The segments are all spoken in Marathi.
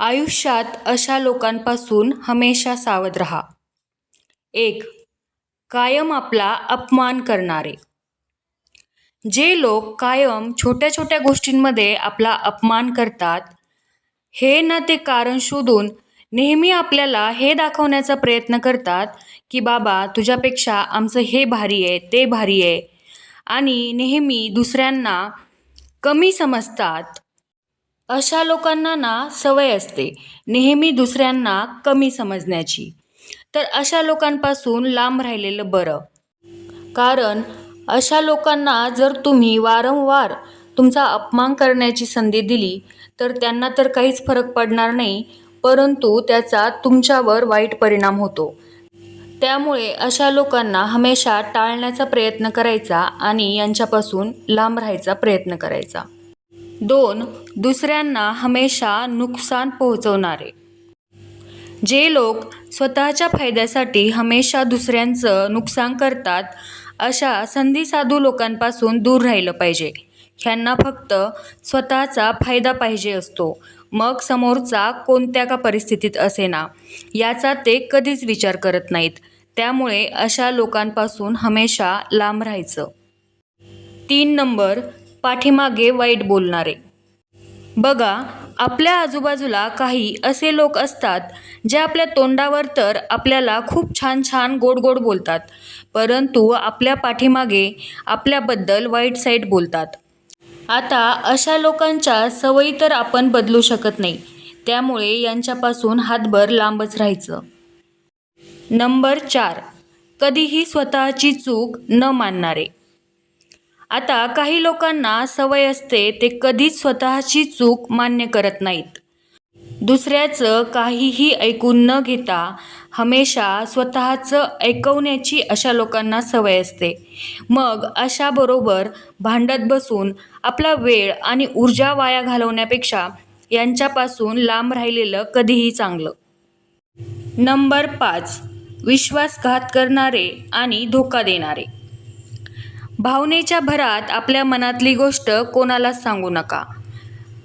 आयुष्यात अशा लोकांपासून हमेशा सावध रहा. एक कायम आपला अपमान करणारे. जे लोक कायम छोट्या छोट्या गोष्टींमध्ये आपला अपमान करतात हे ना ते कारण शोधून नेहमी आपल्याला हे दाखवण्याचा प्रयत्न करतात की बाबा तुझ्यापेक्षा आमचं हे भारी आहे ते भारी आहे. आणि नेहमी दुसऱ्यांना कमी समजतात अशा लोकांना ना सवय असते नेहमी दुसऱ्यांना कमी समजण्याची. तर अशा लोकांपासून लांब राहिलेलं बरं. कारण अशा लोकांना जर तुम्ही वारंवार तुमचा अपमान करण्याची संधी दिली तर त्यांना तर काहीच फरक पडणार नाही परंतु त्याचा तुमच्यावर वाईट परिणाम होतो. त्यामुळे अशा लोकांना हमेशा टाळण्याचा प्रयत्न करायचा आणि यांच्यापासून लांब राहायचा प्रयत्न करायचा. दोन दुसऱ्यांना हमेशा नुकसान पोहोचवणारे. जे लोक स्वतःच्या फायद्यासाठी हमेशा दुसऱ्यांचं नुकसान करतात अशा संधीसाधू लोकांपासून दूर राहिलं पाहिजे. ह्यांना फक्त स्वतःचा फायदा पाहिजे असतो. मग समोरचा कोणत्या का परिस्थितीत असेना याचा ते कधीच विचार करत नाहीत. त्यामुळे अशा लोकांपासून हमेशा लांब राहायचं. तीन नंबर पाठीमागे वाईट बोलणारे. बघा आपल्या आजूबाजूला काही असे लोक असतात जे आपल्या तोंडावर तर आपल्याला खूप छान छान गोड गोड बोलतात परंतु आपल्या पाठीमागे आपल्याबद्दल वाईट साईट बोलतात. आता अशा लोकांच्या सवयी तर आपण बदलू शकत नाही त्यामुळे यांच्यापासून हातभर लांबच राहायचं. नंबर चार कधीही स्वतःची चूक न मानणारे. आता काही लोकांना सवय असते ते कधीच स्वतःची चूक मान्य करत नाहीत. दुसऱ्याचं काहीही ऐकून न घेता हमेशा स्वतःचं ऐकवण्याची अशा लोकांना सवय असते. मग अशाबरोबर भांडत बसून आपला वेळ आणि ऊर्जा वाया घालवण्यापेक्षा यांच्यापासून लांब राहिलेलं कधीही चांगलं. नंबर पाच. विश्वासघात करणारे आणि धोका देणारे. भावनेच्या भरात आपल्या मनातली गोष्ट कोणालाच सांगू नका.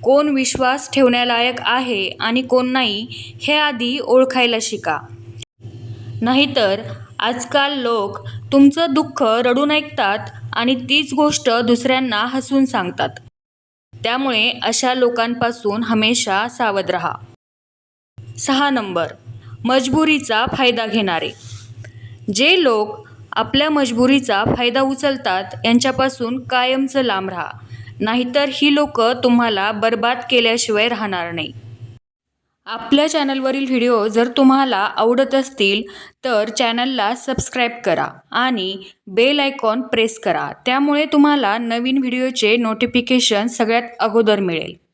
कोण विश्वास ठेवण्यालायक आहे आणि कोण नाही हे आधी ओळखायला शिका. नाहीतर आजकाल लोक तुमचं दुःख रडून ऐकतात आणि तीच गोष्ट दुसऱ्यांना हसून सांगतात. त्यामुळे अशा लोकांपासून हमेशा सावध रहा. सहा नंबर. मजबुरीचा फायदा घेणारे. जे लोक आपल्या मजबुरीचा फायदा उचलतात यांच्यापासून कायमचं लांब राहा. नाहीतर ही लोक तुम्हाला बर्बाद केल्याशिवाय राहणार नाही. आपल्या चॅनलवरील व्हिडिओ जर तुम्हाला आवडत असतील तर चॅनलला सबस्क्राईब करा आणि बेल आयकॉन प्रेस करा. त्यामुळे तुम्हाला नवीन व्हिडिओचे नोटिफिकेशन सगळ्यात अगोदर मिळेल.